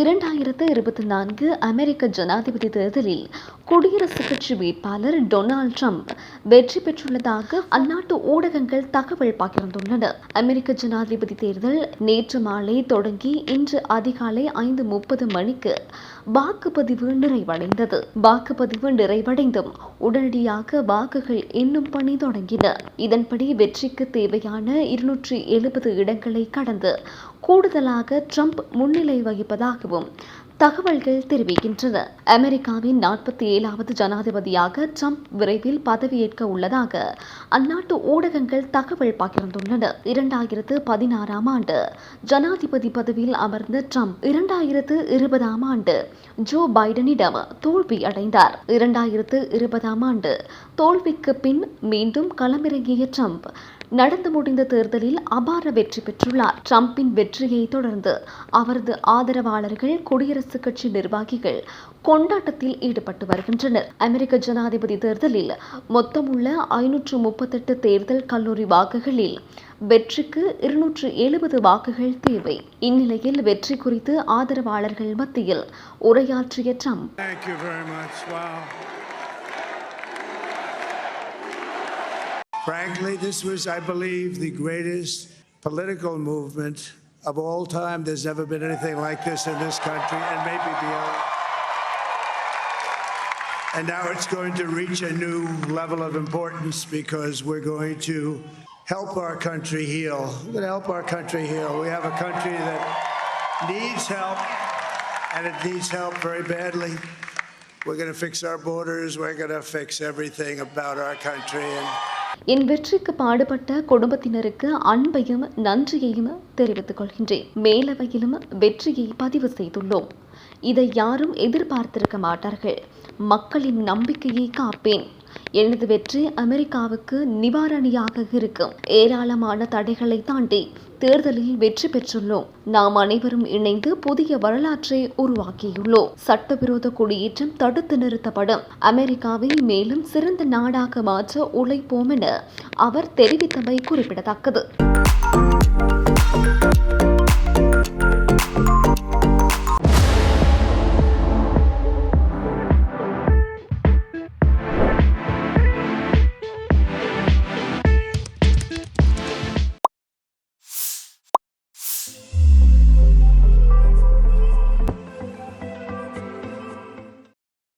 இரண்டாயிரத்து இருபத்தி நான்கு அமெரிக்க ஜனாதிபதி தேர்தலில் குடியரசுக் கட்சி வேட்பாளர் டொனால்ட் ட்ரம்ப் வெற்றி பெற்றுள்ளதாக அந்நாட்டு ஊடகங்கள் தகவல் பகிர்ந்துள்ளன. அமெரிக்க ஜனாதிபதி தேர்தல் நேற்று மாலை தொடங்கி இன்று அதிகாலை ஐந்து முப்பது மணிக்கு வாக்குப்பதிவு நிறைவடைந்தது. வாக்குப்பதிவு நிறைவடைந்தும் உடனடியாக வாக்குகள் எண்ணும் பணி தொடங்கின. இதன்படி வெற்றிக்கு தேவையான இருநூற்றி எழுபது இடங்களை கடந்து கூடுதலாக ட்ரம்ப் முன்னிலை வகிப்பதாகவும் தகவல்கள் தெரிவிக்கின்றன. அமெரிக்காவின் நாற்பத்தி ஏழாவது ஜனாதிபதியாக ட்ரம்ப் விரைவில் பதவியேற்க உள்ளதாக அந்நாட்டு ஊடகங்கள் தகவல் பகிர்ந்துள்ளன. இரண்டாயிரத்து பதினாறாம் ஆண்டு ஜனாதிபதி பதவியில் அமர்ந்த ட்ரம்ப் இரண்டாயிரத்து இருபதாம் ஆண்டு ஜோ பைடனிடம் தோல்வி அடைந்தார் இரண்டாயிரத்து இருபதாம் ஆண்டு தோல்விக்கு பின் மீண்டும் களமிறங்கிய ட்ரம்ப். நடந்து முடிந்த தேர்தலில் அபார வெற்றி பெற்றுள்ளார். ட்ரம்பின் வெற்றியை தொடர்ந்து அவரது ஆதரவாளர்கள் குடியரசுக் கட்சி நிர்வாகிகள் கொண்டாட்டத்தில் ஈடுபட்டு வருகின்றனர். அமெரிக்க ஜனாதிபதி தேர்தலில் மொத்தமுள்ள ஐநூற்று முப்பத்தெட்டு தேர்தல் கல்லூரி வாக்குகளில் வெற்றிக்கு இருநூற்று எழுபது வாக்குகள் தேவை. இந்நிலையில் வெற்றி குறித்து ஆதரவாளர்கள் மத்தியில் உரையாற்றிய Trump. Frankly, this was, I believe, the greatest political movement of all time. There's never been anything like this in this country and maybe beyond. And now it's going to reach a new level of importance because we're going to help our country heal. We're going to help our country heal. We have a country that needs help, and it needs help very badly. We're going to fix our borders. We're going to fix everything about our country. And என் வெற்றிக்கு பாடுபட்ட குடும்பத்தினருக்கு அன்பையும் நன்றியையும் தெரிவித்துக் கொள்கின்றேன். மேலவையிலும் வெற்றியை பதிவு செய்துள்ளோம். இதை யாரும் எதிர்பார்த்திருக்க மாட்டார்கள். மக்களின் நம்பிக்கையை காப்பேன். எனது வெற்றி அமெரிக்காவுக்கு நிவாரணியாக இருக்கும். ஏராளமான தடைகளை தாண்டி தேர்தலில் வெற்றி பெற்றுள்ளோம். நாம் அனைவரும் இணைந்து புதிய வரலாற்றை உருவாக்கியுள்ளோம். சட்டவிரோத குடியேற்றம் தடுத்து நிறுத்தப்படும். அமெரிக்காவை மேலும் சிறந்த நாடாக மாற்ற உழைப்போம் என அவர் தெரிவித்தமை குறிப்பிடத்தக்கது.